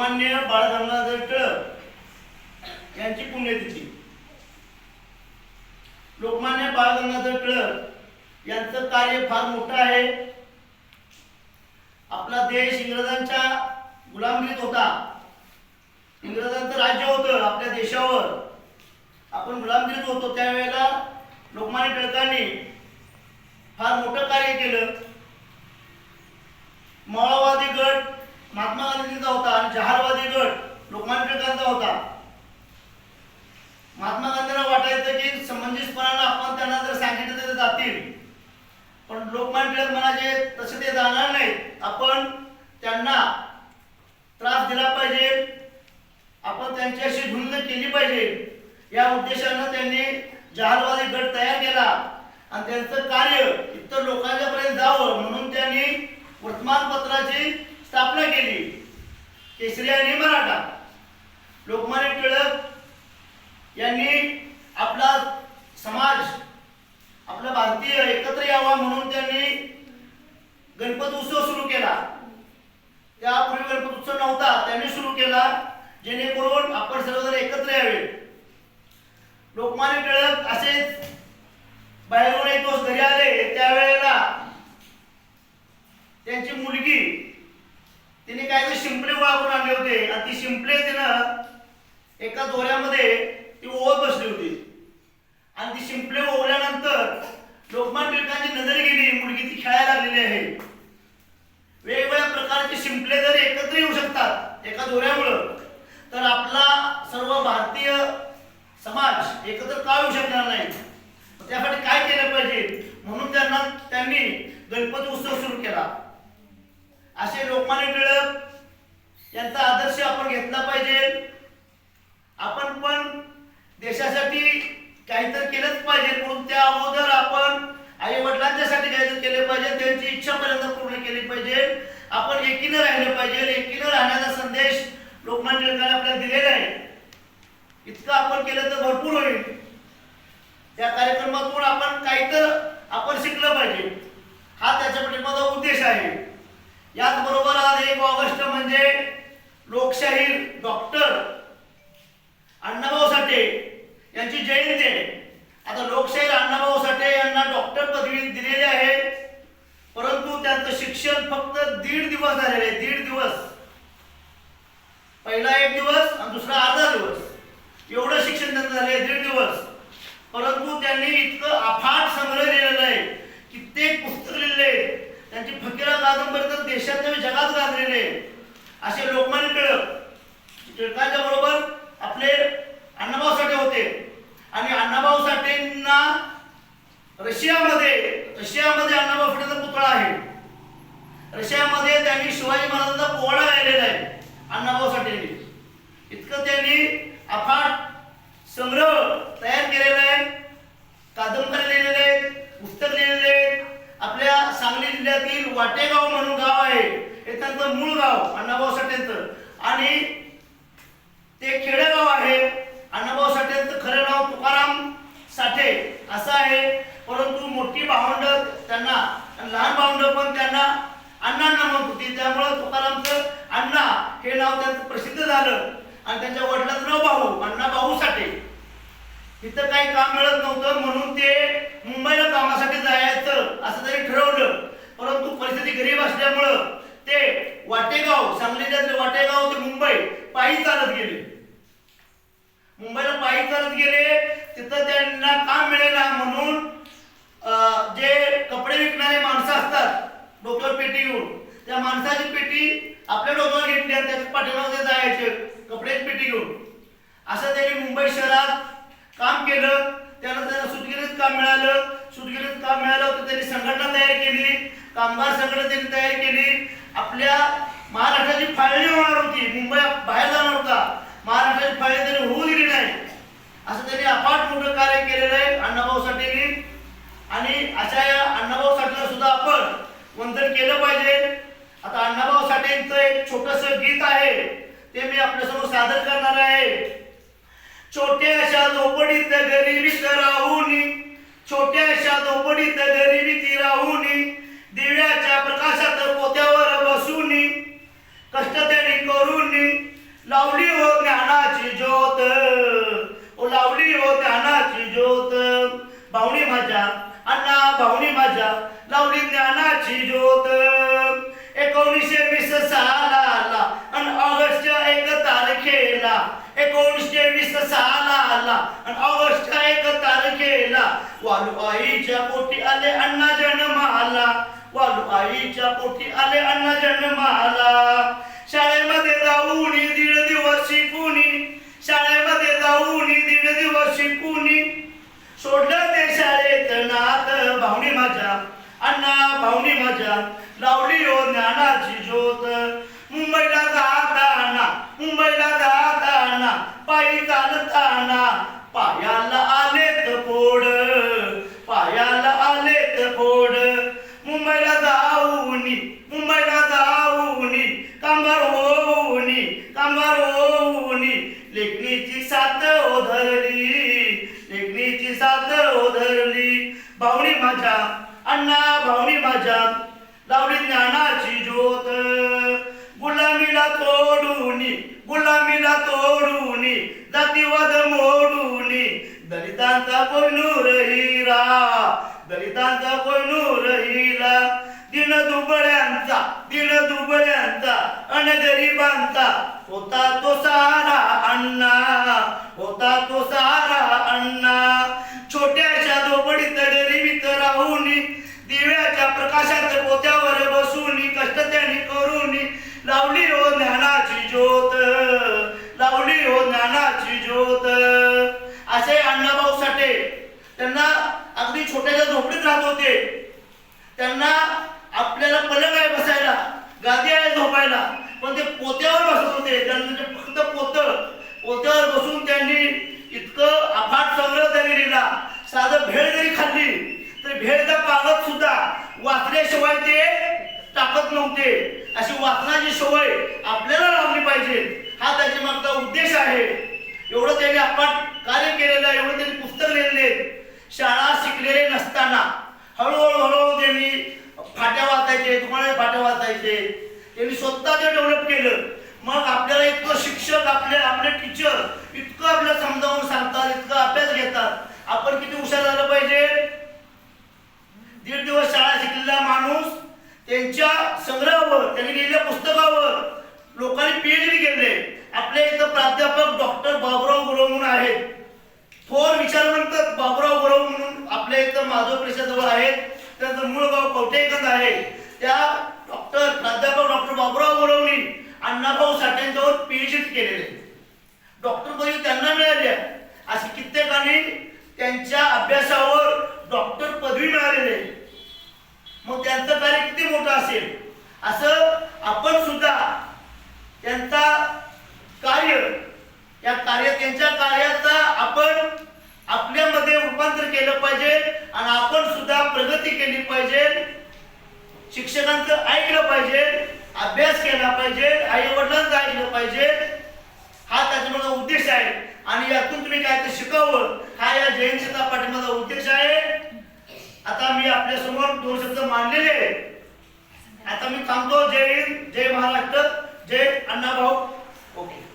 लोकमान्य बाळ गंगाधर टिळक यांची पुण्यतिथी. लोकमान्य बाळ गंगाधर टिळक यांचं कार्य फार मोठं आहे. आपला देश इंग्रजांच्या गुलामगिरीत होता. इंग्रजांचं राज्य होतं आपल्या देशावर. आपण गुलामगिरीत होतो त्यावेळेला लोकमान्य टिळकांनी फार मोठं कार्य केलं. मावळावादी गट महात्मा गांधींचा होता आणि जहालवादी गट लोकमान्य टिळकांचा होता. महात्मा गांधींना वाटायचं की समंजसपणानं आपण त्यांना जर सांगितलं तर ते जातील. पण लोकमान्य टिळक म्हणाले तसे ते जाणार नाहीत. आपण त्यांना त्रास दिला पाहिजे. आपण त्यांच्याशी झुंज केली पाहिजे. या उद्देशानं त्यांनी जहालवादी गट तयार केला. आणि त्यांचं कार्य इतर लोकांच्या पर्यंत जावं म्हणून त्यांनी वर्तमानपत्राची स्थापना केली. केसरी आणि मराठा लोकमान्य टिळक यांनी आपला समाज आपला भारतीय एकत्र यावा म्हणून त्यांनी गणपत उत्सव सुरू केला. त्यापूर्वी गणपत उत्सव नव्हता त्यांनी सुरू केला जेणेकरून आपण सर्वजण एकत्र यावे. लोकमान्य टिळक असेच बाहेरून एक दिवस घरी आले त्यावेळेला त्यांची मुलगी तिने काय शिंपले गोळा करून आणले होते. आणि ती शिंपले तिनं एका दोऱ्यामध्ये ती ओवत बसली होती. आणि ती शिंपले ओवल्यानंतर लोकमान टिळकांची नजर गेली. मुलगी ती खेळायला लागलेली आहे. वेगवेगळ्या प्रकारचे शिंपले जर एकत्र येऊ शकतात एका दोऱ्यामुळं तर आपला सर्व भारतीय समाज एकत्र का येऊ शकणार नाही? त्यासाठी काय केलं पाहिजे? म्हणून त्यांना त्यांनी गणपती उत्सव सुरू केला. असे लोकमान्य टिळक यांचा आदर्श आपण घेतला पाहिजे आपण पण देशासाठी काहीतरी केलंच पाहिजे म्हणून त्या अगोदर आपण आई वडिलांच्यासाठी काहीतरी केले पाहिजे त्यांची इच्छा पर्यंत पूर्ण केली पाहिजे. आपण एकीनं राहिलं पाहिजे एकीनं राहण्याचा संदेश लोकमान्य टिळकांनी आपल्याला दिलेला आहे. इतकं आपण केलं तर भरपूर होईल. त्या कार्यक्रमातून आपण काहीतर आपण शिकलं पाहिजे. हा त्याच्या माझा उद्देश आहे. याचबरोबर आज एक ऑगस्ट म्हणजे लोकशाही डॉक्टर अण्णाभाऊ साठे यांची जयंती आहे. आता लोकशाही अण्णाभाऊ साठे यांना डॉक्टर पदवी दिलेली आहे. परंतु त्यांचं शिक्षण फक्त दीड दिवस झालेले आहे दीड दिवस. पहिला एक दिवस आणि दुसरा अर्धा दिवस. एवढं शिक्षण त्यांचं झाले दीड दिवस. परंतु त्यांनी इतकं अफाट संग्रह लिहिलेला आहे कित्येक पुस्तक लिहिले त्यांची फकीरा कादंबरी तर देशात जगात गाजलेले असे लोकमान्य टिळक टिळकांच्या बरोबर आपले अण्णाभाऊ साठे होते आणि अण्णाभाऊ साठेंना रशियामध्ये रशियामध्ये अण्णाभाऊ साठेचा पुतळा आहे. रशियामध्ये त्यांनी शिवाजी महाराजांचा पोवाडा गायलेला आहे अण्णाभाऊ साठेंनी. इतकं त्यांनी अफाट संग्रह तयार केलेला आहे कादंबरी लिहिलेले आहेत पुस्तक लिहिलेले आहेत. आपल्या सांगली जिल्ह्यातील वाटेगाव म्हणून गाव आहे हे त्यांचं मूळ गाव अण्णाभाऊ साठेंचं. आणि ते खेडेगाव आहे अण्णाभाऊ साठेंचं खरं नाव तुकाराम साठे असं आहे परंतु मोठी भावंड त्यांना आणि लहान भावंड पण त्यांना अण्णांना म्हणत होती. त्यामुळं तुकारामचं अण्णा हे नाव त्यांचं प्रसिद्ध झालं. आणि त्यांच्या वडिलांचं नाव भाऊ अण्णा भाऊ साठे. इथं काही काम मिळत नव्हतं म्हणून ते मुंबईला कामासाठी जायचं असं तरी ठरवलं. परंतु परिस्थिती गरीब असल्यामुळं ते वाटेगाव सांगली जिल्ह्यातले वाटेगाव ते मुंबई पायी चालत गेले. मुंबईला पायी चालत गेले तिथं त्यांना काम मिळेना म्हणून अं, जे कपडे विकणारे माणसं असतात डोक्यावर पेटी घेऊन त्या माणसाची पेटी आपल्या डोक्यावर घेतली आणि त्याच्या पाठीमागे जायचे कपड्याची पेटी घेऊन असं त्यांनी मुंबई शहरात काम केलं. त्याला त्यांना सुटगिरीत काम मिळालं. सुटगिरीत काम मिळालं तर त्यांनी संघटना तयार केली. कामगार संघटना त्यांनी तयार केली. आपल्या महाराष्ट्राची फाळणी होणार होती. मुंबई बाहेर जाणार होता. महाराष्ट्राची फाळणी त्यांनी होऊ दिली नाही. असं त्यांनी अफाट मोठं कार्य केलेलं आहे अण्णाभाऊ साठेंनी. त्यांचं एक छोटस गीत आहे. ते मी आपल्यासमोर सादर करणार आहे. छोट्याशा झोपडीत गरिबीत राहून छोट्याशा झोपडीत गरिबीत राहून दिव्याच्या प्रकाशात पोत्यावर बसून कष्ट त्यांनी करून लावली हो ज्ञानाची ज्योत. लावली हो ज्ञानाची ज्योत. भावणी माझ्या अण्णा भावणी माझ्या लावली ज्ञानाची ज्योत. तारखेला एकोणीसशे वीस सालाला आणि ऑगस्ट एक तारखेला वालू आईच्या पोटी आले अण्णा जन्माला. वालू आईच्या पोटी आले अण्णा जन्माला. शाळेमध्ये जाऊन दीड दिवस शिकून शाळेमध्ये जाऊन दीड दिवस शिकून सोडलं ते शाळेत नात भावनी माझ्या. अण्णा भावनी माझ्या लावली हो ज्ञानाची ज्योत मुंबईला जाताना मुंबईला जाताना पायी चालताना पायाला आलेत फोड पायाला आलेत फोड मुंबईला जाऊनी मुंबईला जाऊनी कामगार होऊनी कामगार लेखणीची साथ ओधरली लेखणीची साथ ओधरली भावणी माझ्या अण्णा भावणी माझ्या लावली ज्ञानाची ज्योत. गुलामीला तोडून गुलामीला तोडून जातीवाद मोडून दलितांचा कोयनूर हिरा दलितांचा कोयनूर हिरा दिन दुबळ्यांचा दिन दुबळ्यांचा अन गरिबांचा होता तो सारा अण्णा होता तो सारा अण्णा. छोट्याशा झोपडीत गरिबीत राहून दिव्याच्या प्रकाशात पोत्यावर बसून कष्ट त्यांनी करून. लावली हो ज्ञानाची ज्योत लावली हो ज्ञानाची ज्योत. असे अण्णाभाऊ साठे त्यांना अगदी छोट्याच्या झोपडीत राहत होते. त्यांना आपल्याला पलंग आहे बसायला गादी आहे झोपायला. पण ते पोत्यावर बसत होते. त्यांना म्हणजे फक्त पोत. पोत्यावर बसून त्यांनी इतकं अफाट संग्रह त्यांनी लिहिला साधं भेळ जरी खाल्ली तर भेळचा कागद सुद्धा वाचल्याशिवाय ते टाकत नव्हते. अशी वाचनाची सवय आपल्याला लावली पाहिजे. हा त्याच्या मागचा उद्देश आहे. एवढं त्यांनी अफाट कार्य केलेलं आहे एवढं त्यांनी पुस्तक लिहिलेले शाळा शिकलेले नसताना हळूहळू हळूहळू त्यांनी फाट्या वाचायचे तुम्हाला फाट्या वाचायचे. त्यांनी स्वतः ते डेव्हलप केलं. मग आपल्याला इतकं शिक्षक आपले आपले टीचर इतकं आपल्याला समजावून सांगतात इतकं अभ्यास घेतात. आपण किती हुशार झालं पाहिजे? दीड दिवस शाळा शिकलेला माणूस त्यांच्या संग्रहावर त्यांनी लिहिलेल्या पुस्तकावर लोकांनी पीएचडी केले. आपल्या इथं प्राध्यापक डॉक्टर बाबुराव गुरव म्हणून आहेत. थोर विचारवंत बाबुराव गुरव म्हणून आपल्या इथं माधव परिषदेजवळ आहेत. त्यांचं मूळ गाव कवठेकंद आहे. त्या डॉक्टर प्राध्यापक डॉक्टर बाबुराव गुरवनी अण्णाभाऊ साठ्यांच्यावर पीएचडी केलेले डॉक्टर पदवी त्यांना मिळाली आहे अशी कित्येकांनी त्यांच्या अभ्यासावर डॉक्टर पदवी मिळालेली आहे मग त्यांचं कार्य किती मोठं असेल असं आपण सुद्धा त्यांचा कार्य या कार्य त्यांच्या कार्याचा आपण आपल्यामध्ये रूपांतर केलं पाहिजे आणि आपण सुद्धा प्रगती केली पाहिजे. शिक्षकांचं ऐकलं पाहिजे अभ्यास केला पाहिजे आई वडिलांचं ऐकलं पाहिजे. हा त्याचा माझा उद्देश आहे. आणि यातून तुम्ही काय ते शिकावं हा या जयंतीचा पाठिंबाचा उद्देश आहे. आता मी आपल्यासमोर दोन शब्द मांडलेले आता मी थांबतो. जय हिंद जय महाराष्ट्र. जय अण्णाभाऊ. ओके.